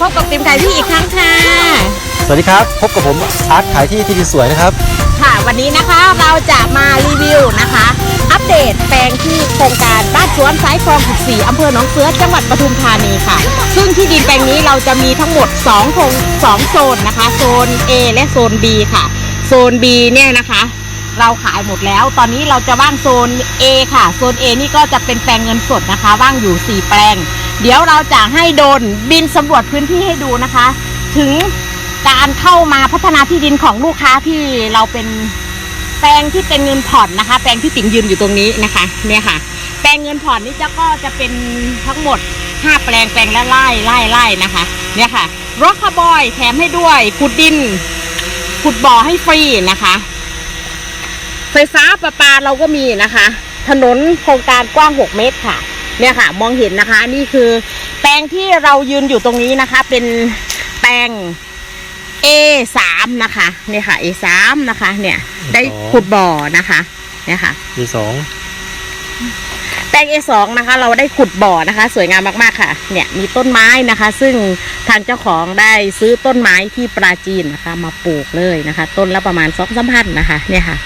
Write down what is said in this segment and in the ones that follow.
พบกับติมไก่พี่อีกครั้งค่ะ สวัสดีครับ พบกับผมอาร์ตขายที่ที่ดินสวยนะครับ ค่ะ วันนี้นะคะเราจะมารีวิวนะคะ อัปเดตแปลงที่โครงการบ้านสวนสายคลอง 14อำเภอหนองเสือจังหวัดปทุมธานีค่ะ ซึ่งที่ดินแปลงนี้เราจะมีทั้งหมด2โครง2โซนนะคะ โซน A และโซน B ค่ะ โซน B เนี่ยนะคะเราขายหมดแล้ว ตอนนี้เราจะว่างโซน A ค่ะ โซน A นี่ก็จะเป็นแปลงเงินสดนะคะ ว่างอยู่ 4 แปลง เดี๋ยวเราจะให้โดนบินสำรวจพื้นที่ให้ดูนะคะ ถึงการเข้ามาพัฒนาที่ดินของลูกค้าที่เราเป็นแปลงที่เป็นเงินผ่อนนะคะ แปลงที่ติ๋มยืนอยู่ตรงนี้นะคะ เนี่ยค่ะ แปลงเงินผ่อนนี่จะก็จะเป็นทั้งหมด 5 แปลงแปลงละไล่ไล่ไล่นะคะ เนี่ยค่ะรถคาร์บอยแถมให้ด้วยขุดดินขุดบ่อให้ฟรีนะคะ ไฟฟ้าประปาเราก็มีนะคะ ถนนโครงการกว้าง 6 เมตรค่ะ เนี่ยค่ะ มองเห็นนะคะ นี่คือ แปลงที่เรายืนอยู่ตรงนี้นะคะ เป็นแปลง A3 นะคะ เนี่ยค่ะ A3 นะคะ เนี่ย ได้ขุดบ่อนะคะ เนี่ยค่ะมีสองแปลง A2 นะคะ เราได้ขุดบ่อนะคะ สวยงามมากๆค่ะ เนี่ยมีต้นไม้นะคะ ซึ่งทางเจ้าของได้ซื้อต้นไม้ที่ปราจีนนะคะ มาปลูกเลยนะคะ ต้นละประมาณสองสามพันนะคะ เนี่ยค่ะ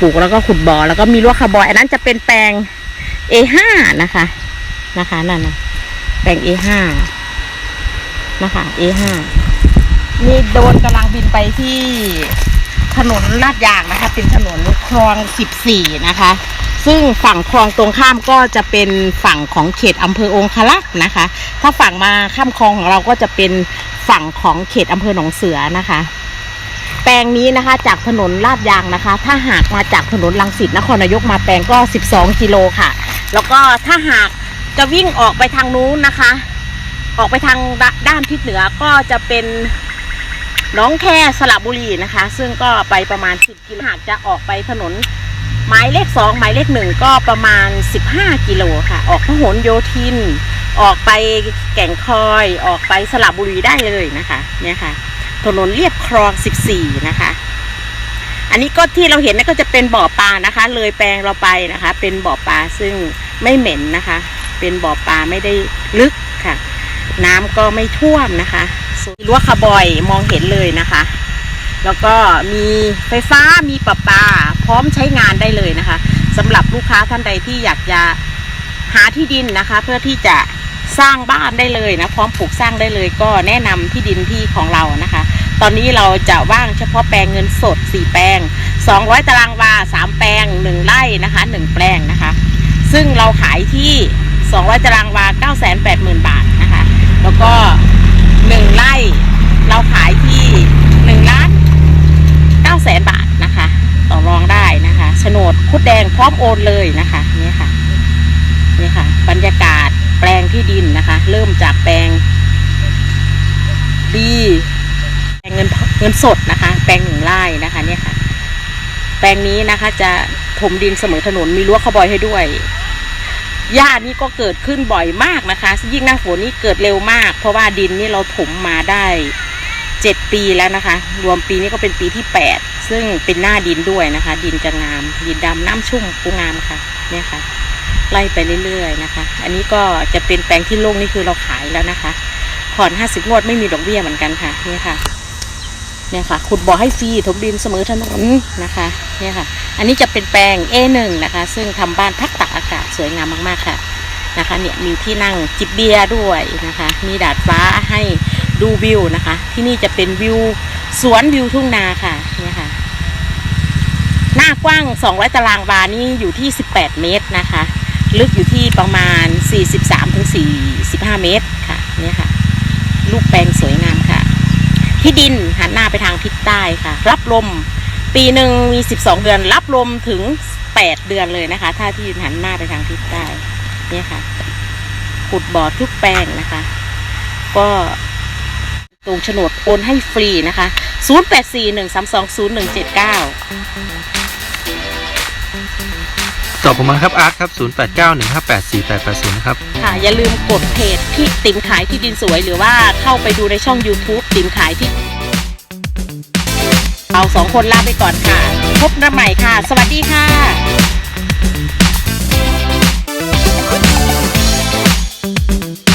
ปลูกแล้วก็ขุดบ่อแล้วก็มีรั้วคาร์บอยอันนั้นจะเป็นแปลง A5 นะคะ นะคะนั่นนะแปลง A5 นะคะ A5 นี่โดนกำลังบินไปที่ถนนลาดยางนะคะ เป็นถนนคลอง14นะคะ ซึ่งฝั่งคลองตรงข้ามก็จะเป็นฝั่งของเขตอำเภอองคลักษ์นะคะ ถ้าฝั่งมาข้ามคลองของเราก็จะเป็นฝั่งของเขตอำเภอหนองเสือนะคะ แปลงนี้นะคะจากถนนลาดยางนะคะ ถ้าหากมาจากถนนลังสิตนครนายกมาแปลงก็ 12 กิโลค่ะ แล้วก็ถ้าหาก จะวิ่งออกไปทางนู้นนะคะ ออกไปทางด้ด้านทิศเหนือก็จะเป็นน้องแค่สระบุรีนะคะ ซึ่งก็ไปประมาณ 10กิโลหากจะออกไปถนนหมายเลขสองหมายเลขหนึ่งก็ประมาณ 15 กิโลค่ะ ออกพหลโยธิน ออกไปแก่งคอย ออกไปสระบุรีได้เลยนะคะ เนี่ยค่ะ ถนนเรียบคลอง 14 นะคะ อันนี้ก็ที่เราเห็นนั่นก็จะเป็นบ่อปลานะคะ เลยแปลงเราไปนะคะ เป็นบ่อปลาซึ่งไม่เหม็นนะคะ เป็นบ่อปลาไม่ได้ลึกค่ะ น้ำก็ไม่ท่วมนะคะส่วนรั้วคาบอยมองเห็นเลยนะคะ แล้วก็มีไฟฟ้ามีประปา พร้อมใช้งานได้เลยนะคะสำหรับลูกค้าท่านใดที่อยากจะหาที่ดินนะคะ เพื่อที่จะสร้างบ้านได้เลยนะพร้อมปลูกสร้างได้เลยก็แนะนำที่ดินที่ของเรานะคะ ตอนนี้เราจะว่างเฉพาะแปลงเงินสด 4 แปลง 200 ตารางวา 3 แปลง 1 ไร่นะคะ 1 แปลงนะคะ ซึ่งเราขายที่ 200ตารางวา 980,000 บาทนะคะ แล้วก็ 1 ไร่เราขายที่1ล้าน9แสนบาทนะคะ ต่อรองได้นะคะโฉนดคุดแดงพร้อมโอนเลยนะคะนี่ค่ะนี่ค่ะ บรรยากาศแปลงที่ดินนะคะ เริ่มจากแปลง B แปลงเงินเงินสดนะคะ แปลงหนึ่งไร่นะคะเนี่ยค่ะ แปลงนี้นะคะจะถมดินเสมอถนนมีรั้วคาบอยให้ด้วย หญ้านี่ก็เกิดขึ้นบ่อยมากนะคะ ยิ่งหน้าฝนนี่เกิดเร็วมาก เพราะว่าดินนี่เราถมมาได้เจ็ดปีแล้วนะคะ รวมปีนี้ก็เป็นปีที่แปดซึ่งเป็นหน้าดินด้วยนะคะ ดินจะงาม ดินดำน้ำชุ่มปูงามค่ะเนี่ยค่ะ ไล่ไปเรื่อยๆนะคะ อันนี้ก็จะเป็นแปลงที่โล่งนี่คือเราขายแล้วนะคะผ่อนห้าสิบงวดไม่มีดอกเบี้ยเหมือนกันค่ะเนี่ยค่ะ เนี่ยค่ะ ขุดบ่อให้ฟรีถมดินเสมอถนนนะคะ เนี่ยค่ะ อันนี้จะเป็นแปลง A1 นะคะ ซึ่งทำบ้านพักตักอากาศสวยงามมากๆค่ะนะคะ เนี่ยมีที่นั่งจิบเบียร์ด้วยนะคะ มีดาดฟ้าให้ดูวิวนะคะ ที่นี่จะเป็นวิวสวนวิวทุ่งนาค่ะ เนี่ยค่ะ หน้ากว้าง 200 ตารางวานี่อยู่ที่ 18 เมตรนะคะ ลึกอยู่ที่ประมาณ 43-45 เมตรค่ะ เนี่ยค่ะ ลูกแปลงสวยงามค่ะ ที่ดินหันหน้าไปทางทิศใต้ค่ะ รับลม ปีหนึ่งมี 12 เดือน รับลมถึง 8 เดือนเลยนะคะ ถ้าที่ดินหันหน้าไปทางทิศใต้เนี่ยค่ะ ขุดบ่อทุกแปลงนะคะ ก็ตรงโฉนดโอนให้ฟรีนะคะ 0841320179 ตอบผมมาครับอาร์ตครับ 0891584880นะครับ ค่ะ อย่าลืมกดเพจที่ติ๋มขายที่ดินสวยหรือว่าเข้าไปดูในช่อง YouTube ติ๋มขายที่เราสองคนลาไปก่อนค่ะ พบกันใหม่ค่ะ สวัสดีค่ะ